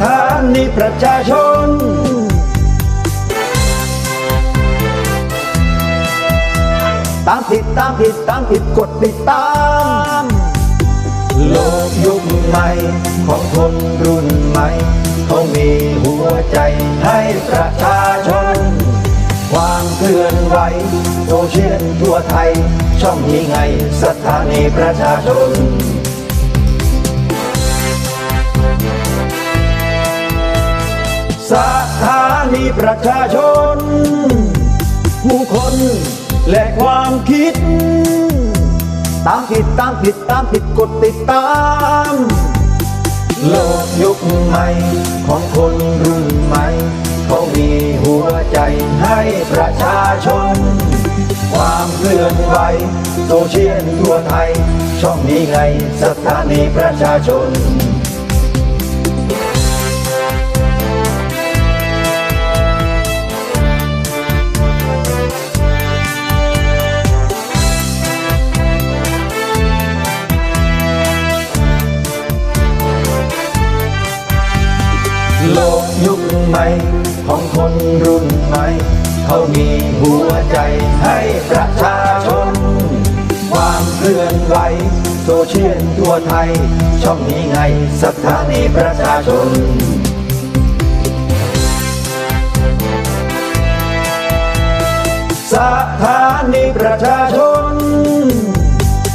ถานีประชาชนตามผิดตามผิดตามผิดกดติดตาม โลกยุคใหม่ของคนรุ่นใหม่เขามีหัวใจให้ประชาชน ความเคลื่อนไหวโซเชียลทั่วไทย ช่องนี้ไงสถานีประชาชน ถานีประชาชน ผู้คนและความคิด ตามผิดตามผิดตามผิดกดติดตาม โลกยุคใหม่ของคนรุ่นใหม่เขามีหัวใจให้ประชาชน ความเคลื่อนไหวโซเชียลทั่วไทย ช่องนี้ไงสถานีประชาชน ใหม่ของคนรุ่นใหม่เขามีหัวใจให้ประชาชน ความเคลื่อนไหวโซเชียลทั่วไทย ช่องนี้ไงสถานีประชาชนสถานีประชาชน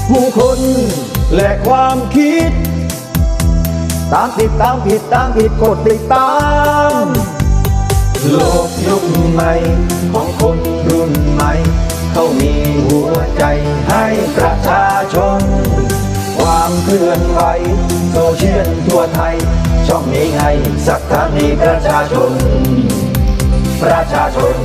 ผู้คนและความคิด ตามผิดตามผิดตามผิดกดติดตาม โลกยุคใหม่ของคนรุ่นใหม่เขามีหัวใจให้ประชาชน ความเคลื่อนไหวโซเชียลทั่วไทย ช่องนี้ไงสถานีประชาชน ประชาชน